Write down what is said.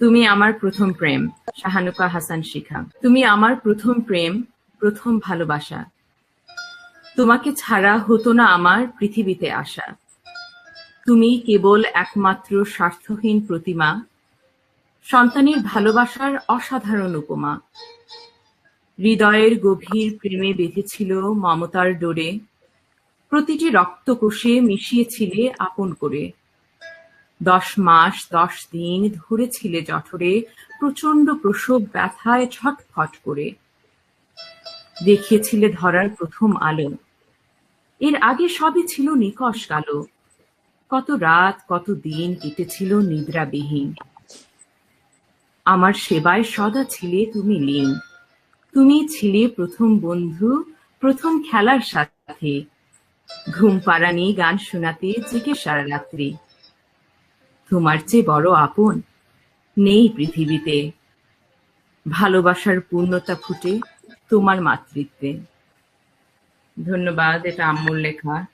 তুমি আমার প্রথম প্রেম, শাহানুকা হাসান শিখা। তুমি আমার প্রথম প্রেম, প্রথম ভালোবাসা। তোমাকে ছাড়া হতো না আমার পৃথিবীতে আসা তুমি কেবল একমাত্র স্বার্থহীন প্রতিমা, সন্তানের ভালোবাসার অসাধারণ উপমা। হৃদয়ের গভীর প্রেমে বেঁধেছিল মমতার ডোরে, প্রতিটি রক্তকোষে মিশিয়েছিলে আপন করে। দশ মাস, দশ দিন ধরেছিলে জঠরে প্রচণ্ড প্রসব ব্যথায় ছটফট করে। দেখিয়েছিলে ধরার প্রথম আলো। এর আগে সবই ছিল নিকষ কালো। কত রাত, কত দিন কেটেছিল নিদ্রাবিহীন। আমার সেবায় সদা ছিলে তুমি লীন। তুমি ছিলে প্রথম বন্ধু, প্রথম খেলার সাথে। ঘুম পাড়ানি গান শোনাতে জেগে সারা রাত্রি। তোমার চেয়ে বড় আপন? নেই পৃথিবীতে। ভালোবাসার পূর্ণতা ফুটে তোমার মাতৃত্বে। ধন্যবাদ, এটা আম্মুর লেখা।